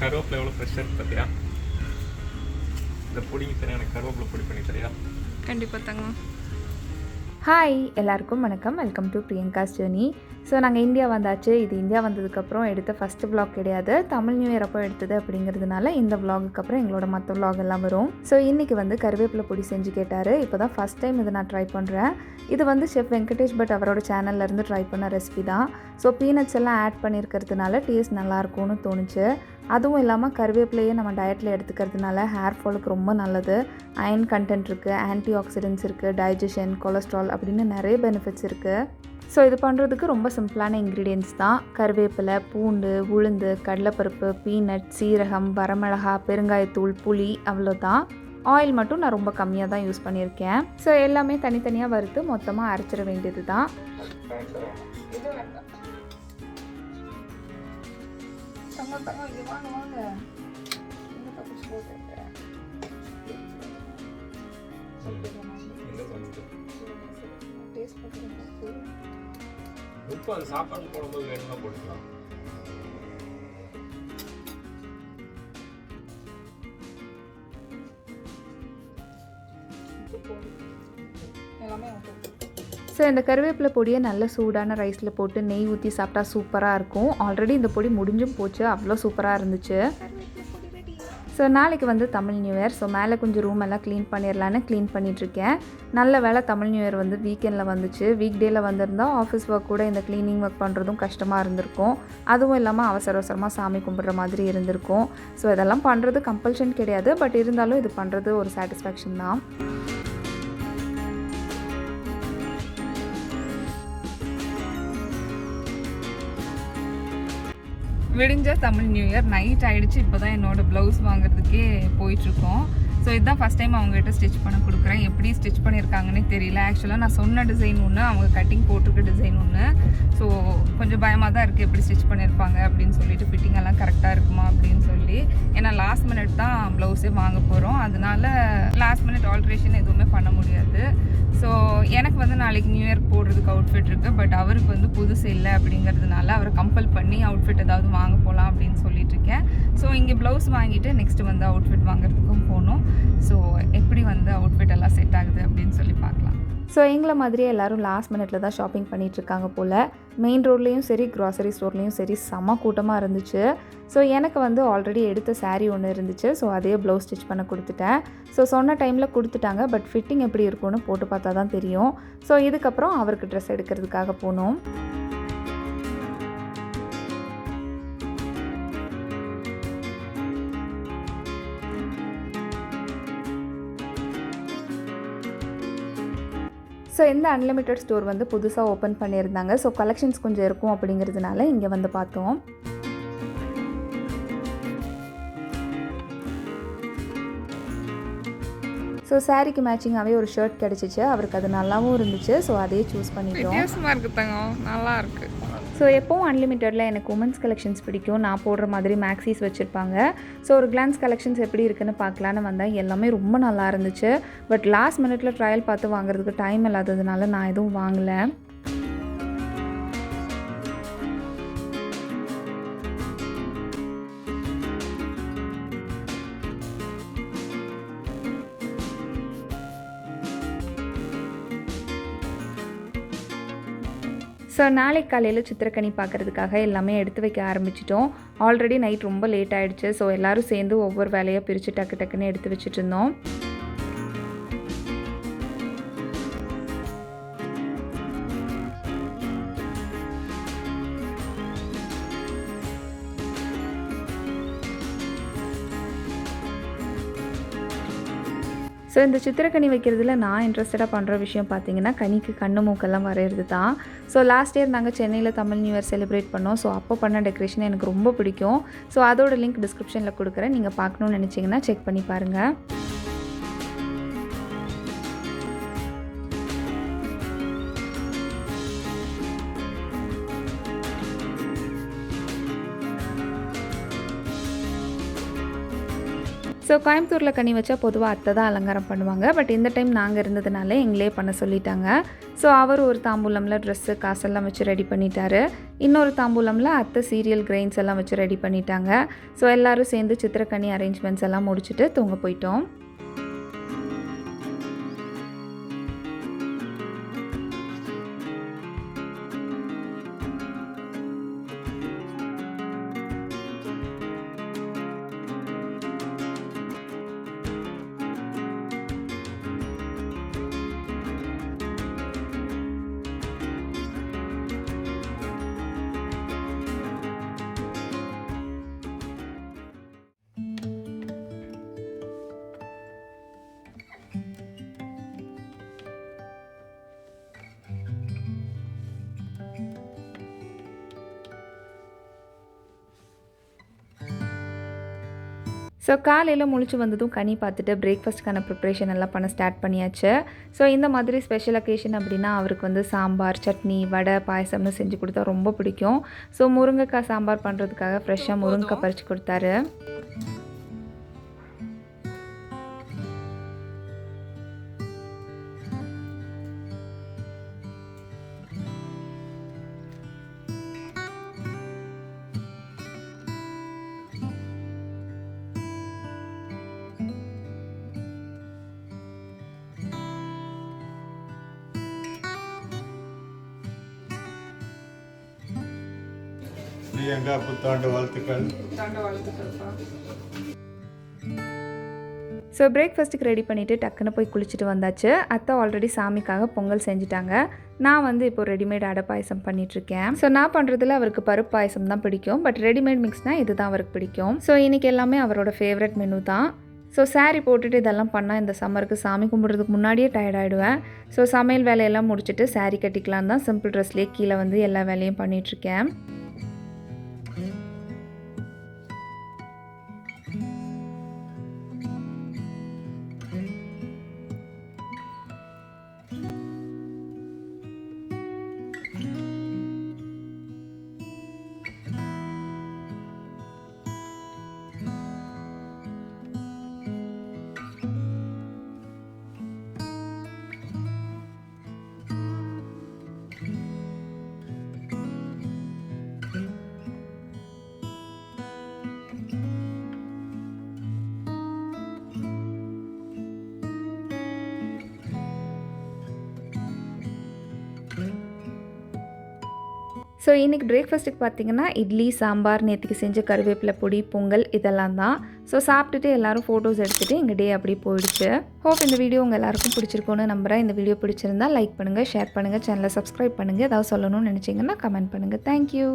கருவேப்பிலை எவ்வளோ ஃப்ரெஷ்ஷாக இருக்குது பார்த்தியா இந்த பொடிங்க தனியாக எனக்கு கருவேப்பிலை பொடி பண்ணி தரியா? கண்டிப்பாக தாங்க ஹாய் எல்லாருக்கும் வணக்கம். Welcome to Priyanka's journey so நாங்கள் இந்தியா வந்தாச்சு. இது இந்தியா வந்ததுக்கப்புறம் எடுத்த ஃபஸ்ட்டு விளாக் கிடையாது. தமிழ் நியூ இயர் அப்போ எடுத்தது அப்படிங்கிறதுனால இந்த விளாகுக்கு அப்புறம் எங்களோட மற்ற விளாக் எல்லாம் வரும். ஸோ இன்றைக்கி வந்து கருவேப்பிலை பொடி செஞ்சு கேட்டார். இப்போ தான் ஃபஸ்ட் டைம் இதை நான் ட்ரை பண்ணுறேன் இது வந்து செஃப் வெங்கடேஷ் பட் அவரோட சேனல்லேருந்து ட்ரை பண்ண ரெசிபி தான். ஸோ பீனட்ஸ் எல்லாம் ஆட் பண்ணியிருக்கிறதுனால டேஸ்ட் நல்லாயிருக்கும்னு தோணுச்சு. அதுவும் இல்லாமல் கருவேப்பிலையே நம்ம டயட்டில் எடுத்துக்கிறதுனால ஹேர் ஃபாலுக்கு ரொம்ப நல்லது. அயன் கண்டென்ட் இருக்குது ஆன்டி ஆக்சிடென்ட்ஸ் இருக்குது டைஜஷன் கொலஸ்ட்ரால் அப்படின்னு நிறைய பெனிஃபிட்ஸ் இருக்குது ஸோ இது பண்ணுறதுக்கு ரொம்ப சிம்பிளான இன்க்ரீடியன்ஸ் தான். கருவேப்பிலை பூண்டு உளுந்து கடலைப்பருப்பு பீனட் சீரகம் வரமிளகா பெருங்காயத்தூள் புளி அவ்வளோதான் ஆயில் மட்டும் நான் ரொம்ப கம்மியாக தான் யூஸ் பண்ணியிருக்கேன். ஸோ எல்லாமே தனித்தனியாக வறுத்து மொத்தமாக அரைச்சிட வேண்டியது தான் தங்கம் தங்கம் இது வாங்க வாங்க இந்த பக்கம் போட்டுருக்கேன் டேஸ்ட் பண்ணுறேன் உப்பு அது சாப்பாடு போடும்போது வேணும்னா போட்டுக்கலாம் ஸோ இந்த கருவேப்பிலை பொடியை நல்ல சூடான ரைஸில் போட்டு நெய் ஊற்றி சாப்பிட்டா சூப்பராக இருக்கும். ஆல்ரெடி இந்த பொடி முடிஞ்சும் போச்சு. அவ்வளோ சூப்பராக இருந்துச்சு. ஸோ நாளைக்கு வந்து தமிழ் நியூ இயர். ஸோ மேலே கொஞ்சம் ரூம் எல்லாம் க்ளீன் பண்ணிடலான்னு க்ளீன் பண்ணிகிட்ருக்கேன் நல்ல வேலை தமிழ் நியூ இயர் வந்து வீக்கெண்டில் வந்துச்சு. வீக் டேயில் வந்திருந்தால் ஆஃபீஸ் ஒர்க் கூட இந்த க்ளீனிங் ஒர்க் பண்ணுறதும் கஷ்டமாக இருந்திருக்கும். அதுவும் இல்லாமல் அவசர அவசரமாக சாமி கும்பிட்ற மாதிரி இருந்திருக்கும். ஸோ இதெல்லாம் பண்ணுறது கம்பல்ஷன் கிடையாது. பட் இருந்தாலும் இது பண்ணுறது ஒரு சாட்டிஸ்ஃபேக்ஷன் தான். விடிஞ்ச தமிழ் நியூ இயர். நைட் ஆயிடுச்சு. இப்போ தான் என்னோட ப்ளவுஸ் வாங்குறதுக்கே போயிட்டுருக்கோம் ஸோ இதுதான் ஃபஸ்ட் டைம் அவங்ககிட்ட ஸ்டிச் பண்ண கொடுக்குறேன். எப்படி ஸ்டிச் பண்ணியிருக்காங்கன்னே தெரியல. ஆக்சுவலாக நான் சொன்ன டிசைன் ஒன்று அவங்க கட்டிங் போட்டிருக்க டிசைன் ஒன்று ஸோ கொஞ்சம் பயமாக தான் இருக்குது எப்படி ஸ்டிச் பண்ணியிருப்பாங்க அப்படின்னு சொல்லிட்டு ஃபிட்டிங் எல்லாம் கரெக்டாக இருக்குமா அப்படின்னு சொல்லி. ஏன்னா லாஸ்ட் மினிட் தான் ப்ளவுஸே வாங்க போகிறோம் அதனால லாஸ்ட் மினிட் ஆல்ட்ரேஷன் எதுவுமே பண்ண முடியாது. ஸோ எனக்கு வந்து நாளைக்கு நியூ இயர் போடுறதுக்கு அவுட்ஃபிட் இருக்குது பட் அவருக்கு வந்து புதுசு இல்லை அப்படிங்கிறதுனால அவரை கம்பல் பண்ணி அவுட்ஃபிட் ஏதாவது வாங்க போகலாம் அப்படின்னு சொல்லிட்டு இருக்கேன். ஸோ இங்கே ப்ளவுஸ் வாங்கிட்டு நெக்ஸ்ட் வந்து அவுட்ஃபிட் வாங்குறதுக்கும் போகணும் ஸோ எப்படி வந்து அவுட்ஃபிட் எல்லாம் செட் ஆகுது அப்படின்னு சொல்லி பார்க்கலாம். ஸோ எங்களை மாதிரியே எல்லோரும் லாஸ்ட் மினிட்ல தான் ஷாப்பிங் பண்ணிட்டு இருக்காங்க போல். மெயின் ரோட்லேயும் சரி க்ராசரி ஸ்டோர்லேயும் சரி செம்ம கூட்டமாக இருந்துச்சு. ஸோ எனக்கு வந்து ஆல்ரெடி எடுத்த சாரீ ஒன்று இருந்துச்சு. ஸோ அதே ப்ளவுஸ் ஸ்டிச் பண்ண கொடுத்துட்டேன். ஸோ சொன்ன டைமில் கொடுத்துட்டாங்க. பட் ஃபிட்டிங் எப்படி இருக்கும்னு போட்டு பார்த்தா தான் தெரியும். ஸோ இதுக்கப்புறம் அவருக்கு ட்ரெஸ் எடுக்கிறதுக்காக போனோம். ஸோ இந்த அன்லிமிட்டெட் ஸ்டோர் வந்து புதுசாக ஓப்பன் பண்ணியிருந்தாங்க? ஸோ கலெக்ஷன்ஸ் கொஞ்சம் இருக்கும் அப்படிங்கிறதுனால இங்கே வந்து பார்த்தோம். ஸோ சாரிக்கு மேட்சிங்காகவே ஒரு ஷர்ட் கிடச்சிச்சு. அவருக்கு அது நல்லாவும் இருந்துச்சு. ஸோ அதையே சூஸ் பண்ணிட்டோம். நல்லா இருக்குது ஸோ எப்போவும் அன்லிமிட்டடில் எனக்கு உமன்ஸ் கலெக்ஷன்ஸ் பிடிக்கும். நான் போடுற மாதிரி மேக்ஸிஸ் வச்சுருப்பாங்க. ஸோ ஒரு கிளான்ஸ் கலெக்ஷன்ஸ் எப்படி இருக்குன்னு பார்க்கலான்னு வந்தேன். எல்லாமே ரொம்ப நல்லா இருந்துச்சு. பட் லாஸ்ட் மினிட்ல ட்ரையல் பார்த்து வாங்குறதுக்கு டைம் இல்லாததுனால நான் எதுவும் வாங்கலை. ஸோ நாளைக்கு காலையில் சித்திரக்கனி பார்க்குறதுக்காக எல்லாமே எடுத்து வைக்க ஆரம்பிச்சிட்டோம். ஆல்ரெடி நைட் ரொம்ப லேட் ஆகிடுச்சு ஸோ எல்லோரும் சேர்ந்து ஒவ்வொரு வேலையாக பிரித்து டக்கு டக்குன்னு எடுத்து வச்சுட்டு இருந்தோம். ஸோ இந்த சித்திரக்கனி வைக்கிறதுல நான் இன்ட்ரெஸ்டடாக பண்ணுற விஷயம் பார்த்தீங்கன்னா கனிக்கு கண்ணு மூக்கெல்லாம் வரைகிறது தான். ஸோ லாஸ்ட் இயர் நாங்கள் சென்னையில் தமிழ் நியூ இயர் செலிப்ரேட் பண்ணோம். ஸோ அப்போ பண்ண டெக்கரேஷன் எனக்கு ரொம்ப பிடிக்கும். ஸோ அதோட லிங்க் டிஸ்கிரிப்ஷனில் கொடுக்குறேன். நீங்கள் பார்க்கணுன்னு நினச்சிங்கன்னா செக் பண்ணி பாருங்கள் ஸோ கோயம்புத்தூரில் கனி வச்சா பொதுவாக அத்தை தான் அலங்காரம் பண்ணுவாங்க. பட் இந்த டைம் நாங்கள் இருந்ததுனால எங்களே பண்ண சொல்லிட்டாங்க. ஸோ அவர் ஒரு தாம்பூலமில் ட்ரெஸ்ஸு காசெல்லாம் வச்சு ரெடி பண்ணிட்டாரு. இன்னொரு தாம்பூலமில் அத்தை சீரியல் கிரெயின்ஸ் எல்லாம் வச்சு ரெடி பண்ணிட்டாங்க. ஸோ எல்லோரும் சேர்ந்து சித்திரக்கனி அரேஞ்ச்மெண்ட்ஸ் எல்லாம் முடிச்சுட்டு தூங்க போயிட்டோம். ஸோ காலையில் முழிச்சு வந்ததும் கனி பார்த்துட்டு பிரேக்ஃபாஸ்ட்டுக்கான ப்ரிப்ரேஷன் எல்லாம் பண்ண ஸ்டார்ட் பண்ணியாச்சு. ஸோ இந்த மாதிரி ஸ்பெஷல் அக்கேஷன் அப்படின்னா அவருக்கு வந்து சாம்பார் சட்னி வடை பாயசம்னு செஞ்சு கொடுத்தா ரொம்ப பிடிக்கும். ஸோ முருங்கைக்காய் சாம்பார் பண்ணுறதுக்காக ஃப்ரெஷ்ஷாக முருங்கைக்காய் பறித்து கொடுத்தாரு. பிரியங்கா புத்தாண்டு வாழ்த்துக்கள். ஸோ பிரேக்ஃபாஸ்ட்டுக்கு ரெடி பண்ணிவிட்டு டக்குன்னு போய் குளிச்சுட்டு வந்தாச்சு. அத்தை ஆல்ரெடி சாமிக்காக பொங்கல் செஞ்சுட்டாங்க. நான் வந்து இப்போ ரெடிமேட் அடை பாயசம் பண்ணிகிட்ருக்கேன் ஸோ நான் பண்ணுறதுல அவருக்கு பருப்பு பாயசம் தான் பிடிக்கும். பட் ரெடிமேட் மிக்ஸ்னால் இது தான் அவருக்கு பிடிக்கும். ஸோ இன்றைக்கி எல்லாமே அவரோட ஃபேவரட் மெனு தான். ஸோ saree போட்டுட்டு இதெல்லாம் பண்ணால் இந்த சம்மருக்கு சாமி கும்பிட்றதுக்கு முன்னாடியே tired ஆகிடுவேன் ஸோ சமையல் வேலையெல்லாம் முடிச்சுட்டு saree கட்டிக்கலாம் தான் சிம்பிள் ட்ரெஸ்லேயே கீழே வந்து எல்லா வேலையும் பண்ணிகிட்ருக்கேன் ஸோ இன்றைக்கி பிரேக்ஃபாஸ்ட்டுக்கு பார்த்தீங்கன்னா இட்லி சாம்பார் நேற்றுக்கு செஞ்ச கருவேப்பிலை பொடி பொங்கல் இதெல்லாம் தான். ஸோ சாப்பிட்டுட்டு எல்லாரும் ஃபோட்டோஸ் எடுத்துகிட்டு எங்கள் டே அப்படி போயிடுச்சு. ஹோப் இந்த வீடியோ உங்கள் எல்லாருக்கும் பிடிச்சிருக்கோன்னு நம்புகிறேன் இந்த வீடியோ பிடிச்சிருந்தா லைக் பண்ணுங்கள் ஷேர் பண்ணுங்கள் சேனலை சப்ஸ்கிரைப் பண்ணுங்கள் ஏதாவது சொல்லணும்னு நினச்சிங்கன்னா கமெண்ட் பண்ணுங்கள் தேங்க்யூ